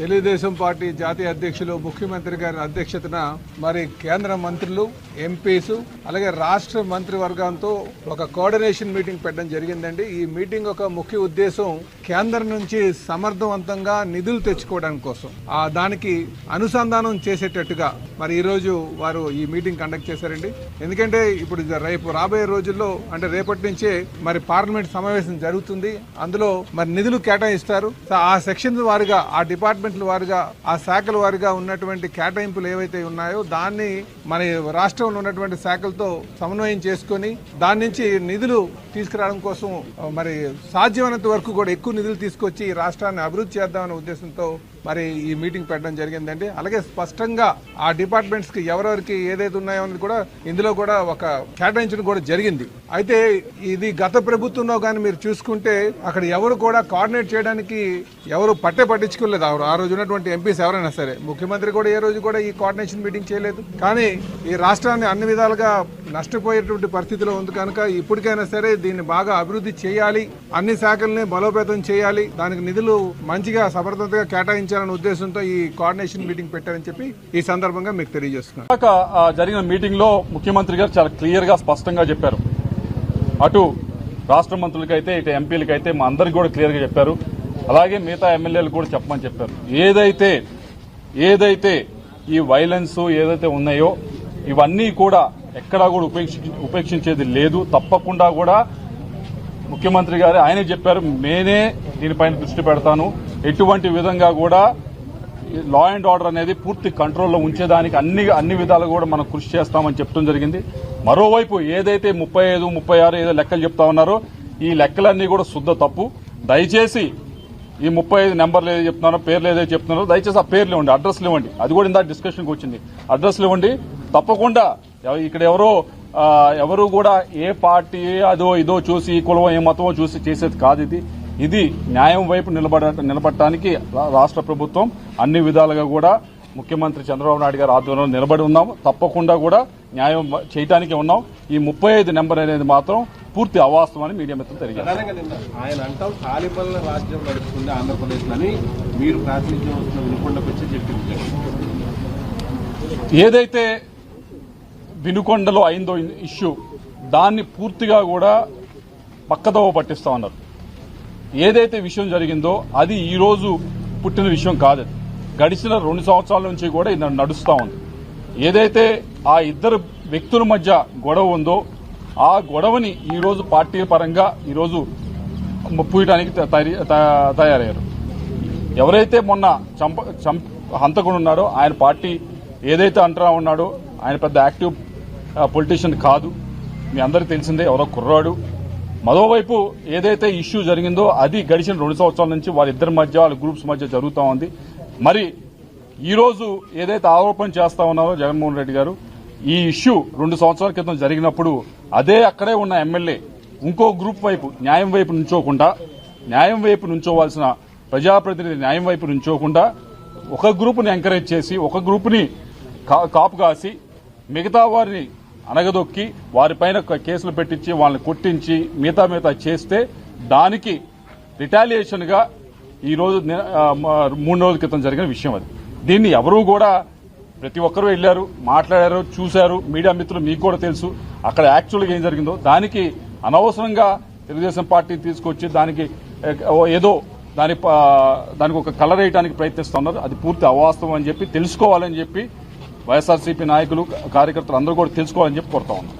Telugu Desam party జాతీయ అధ్యక్షులు ముఖ్యమంత్రి గారి అధ్యక్షతన మరి కేంద్ర మంత్రులు ఎంపీస్ అలాగే రాష్ట్ర మంత్రివర్గంతో ఒక కోఆర్డినేషన్ మీటింగ్ పెట్టడం జరిగిందండి. ఈ మీటింగ్ ఒక ముఖ్య ఉద్దేశం కేంద్రం నుంచి సమర్థవంతంగా నిధులు తెచ్చుకోవడానికి కోసం. ఆ దానికి అనుసంధానం చేసేటట్టుగా మరి ఈ రోజు వారు ఈ మీటింగ్ కండక్ట్ చేశారండి. ఎందుకంటే ఇప్పుడు రేపు రాబోయే రోజుల్లో అంటే రేపటి నుంచే మరి పార్లమెంట్ సమావేశం జరుగుతుంది. అందులో మరి నిధులు కేటాయిస్తారు. ఆ సెక్షన్ వారిగా ఆ డిపార్ట్మెంట్ డిపార్ట్మెంట్ల వారిగా ఆ శాఖల వారిగా ఉన్నటువంటి కేటాయింపులు ఏవైతే ఉన్నాయో దాన్ని మన రాష్ట్రంలో ఉన్నటువంటి శాఖలతో సమన్వయం చేసుకొని దాని నుంచి నిధులు తీసుకురావడం కోసం మరి సాధ్యమైనంత వరకు కూడా ఎక్కువ నిధులు తీసుకొచ్చి ఈ రాష్ట్రాన్ని అభివృద్ధి చేద్దామనే ఉద్దేశంతో మరి ఈ మీటింగ్ పెట్టడం జరిగిందండి అలాగే స్పష్టంగా ఆ డిపార్ట్మెంట్స్కి ఎవరెవరికి ఏదైతే ఉన్నాయో అనేది కూడా ఇందులో కూడా ఒక కేటాయించడం కూడా జరిగింది. అయితే ఇది గత ప్రభుత్వంలో కానీ మీరు చూసుకుంటే అక్కడ ఎవరు కూడా కోఆర్డినేట్ చేయడానికి ఎవరు పట్టే పట్టించుకోలేదు. ఆ రోజు ఉన్నటువంటి ఎంపీస్ ఎవరైనా సరే ముఖ్యమంత్రి కూడా ఏ రోజు కూడా ఈ కోఆర్డినేషన్ మీటింగ్ చేయలేదు. కానీ ఈ రాష్ట్రాన్ని అన్ని విధాలుగా నష్టపోయేటువంటి పరిస్థితిలో ఉంది కనుక ఇప్పటికైనా సరే దీన్ని బాగా అభివృద్ధి చేయాలి. అన్ని శాఖల్ని బలోపేతం చేయాలి. దానికి నిధులు మంచిగా సమర్థతగా చర్చించాలనే ఉద్దేశంతో ఈ కోఆర్డినేషన్ మీటింగ్ పెట్టారని చెప్పి ఈ సందర్భంగా మీకు తెలియజేస్తున్నాను. జరిగిన మీటింగ్లో ముఖ్యమంత్రి గారు చాలా క్లియర్గా స్పష్టంగా చెప్పారు. అటు రాష్ట్ర మంత్రులకైతే ఇటు ఎంపీలకైతే మా అందరికి కూడా క్లియర్గా చెప్పారు. అలాగే మిగతా ఎమ్మెల్యేలు కూడా చెప్పమని చెప్పారు. ఏదైతే ఏదైతే ఈ వైలెన్స్ ఏదైతే ఉన్నాయో ఇవన్నీ కూడా ఎక్కడా కూడా ఉపేక్షించేది లేదు. తప్పకుండా కూడా ముఖ్యమంత్రి గారు ఆయనే చెప్పారు నేనే దీనిపైన దృష్టి పెడతాను. ఎటువంటి విధంగా కూడా లా అండ్ ఆర్డర్ అనేది పూర్తి కంట్రోల్లో ఉంచేదానికి అన్ని అన్ని విధాలు కూడా మనం కృషి చేస్తామని చెప్తూ జరిగింది. మరోవైపు ఏదైతే ముప్పై ఐదు ముప్పై ఆరు ఏదో లెక్కలు చెప్తా ఉన్నారో ఈ లెక్కలన్నీ కూడా శుద్ధ తప్పు. దయచేసి ఈ ముప్పై ఐదు నెంబర్లు ఏదో చెప్తున్నారో పేర్లు ఏదో చెప్తున్నారో దయచేసి ఆ పేర్లు ఇవ్వండి అడ్రస్లు ఇవ్వండి. అది కూడా ఇందాక డిస్కషన్కి వచ్చింది. అడ్రస్లు ఇవ్వండి. తప్పకుండా ఇక్కడ ఎవరో ఎవరు కూడా ఏ పార్టీ అదో ఇదో చూసి ఈ కులం ఏ మతమో చూసి చేసేది కాదు ఇది. ఇది న్యాయం వైపు నిలబడ నిలబడటానికి రాష్ట్ర ప్రభుత్వం అన్ని విధాలుగా కూడా ముఖ్యమంత్రి చంద్రబాబు నాయుడు గారి ఆధ్వర్యంలో నిలబడి ఉన్నాము తప్పకుండా కూడా న్యాయం చేయటానికే ఉన్నాం. ఈ ముప్పై ఐదు నెంబర్ అనేది మాత్రం పూర్తి అవాస్తవం అని మీడియా మిత్రులు తెలియజేస్తారు ఆయన అంటాం తాలిబన్ల రాజ్యం నడుస్తుంది ఆంధ్రప్రదేశ్ అని మీరు ప్రాతినిధ్యం వస్తున్న వినుకొండకు వచ్చి చెప్పింది ఏదైతే వినుకొండలో అయిందో ఇష్యూ దాన్ని పూర్తిగా కూడా పక్కదోవ పట్టిస్తా ఉన్నారు. ఏదైతే విషయం జరిగిందో అది ఈరోజు పుట్టిన విషయం కాదు. గడిచిన రెండు సంవత్సరాల నుంచి కూడా ఇది నడుస్తూ ఉంది. ఏదైతే ఆ ఇద్దరు వ్యక్తుల మధ్య గొడవ ఉందో ఆ గొడవని ఈరోజు పార్టీ పరంగా ఈరోజు పూయడానికి త- తయారయ్యారు. ఎవరైతే మొన్న చంప చంప హంతకుడు ఉన్నాడో ఆయన పార్టీ ఏదైతే అంటరా ఉన్నాడో ఆయన పెద్ద యాక్టివ్ పొలిటీషియన్ కాదు. మీ అందరికీ తెలిసిందే ఎవరో కుర్రాడు. మరోవైపు ఏదైతే ఇష్యూ జరిగిందో అది గడిచిన రెండు సంవత్సరాల నుంచి వాళ్ళిద్దరి మధ్య వాళ్ళ గ్రూప్స్ మధ్య జరుగుతూ ఉంది. మరి ఈరోజు ఏదైతే ఆరోపణ చేస్తా ఉన్నారో జగన్మోహన్ రెడ్డి గారు ఈ ఇష్యూ రెండు సంవత్సరాల క్రితం జరిగినప్పుడు అదే అక్కడే ఉన్న ఎమ్మెల్యే ఇంకో గ్రూప్ వైపు న్యాయం వైపు నుంచోకుండా న్యాయం వైపు నుంచోవాల్సిన ప్రజాప్రతినిధి న్యాయం వైపు నుంచోకుండా ఒక గ్రూప్ని ఎంకరేజ్ చేసి ఒక గ్రూపుని కా- కాపు కాసి మిగతా వారిని అనగదొక్కి వారిపైన కేసులు పెట్టించి వాళ్ళని కొట్టించి మిగతా మిగతా చేస్తే దానికి రిటాలియేషన్గా ఈ రోజు మూడు రోజుల క్రితం జరిగిన విషయం అది. దీన్ని ఎవరూ కూడా ప్రతి ఒక్కరూ వెళ్ళారు మాట్లాడారు చూశారు. మీడియా మిత్రులు మీకు కూడా తెలుసు. అక్కడ యాక్చువల్గా ఏం జరిగిందో. దానికి అనవసరంగా తెలుగుదేశం పార్టీ తీసుకొచ్చి దానికి ఓ ఏదో దాని దానికి ఒక కలర్ వేయడానికి ప్రయత్నిస్తున్నారు అది పూర్తి అవాస్తవం అని చెప్పి తెలుసుకోవాలని చెప్పి వైఎస్ఆర్సీపీ నాయకులు కార్యకర్తలు అందరూ కూడా తెలుసుకోవాలని చెప్పి కోరుతా ఉన్నాం.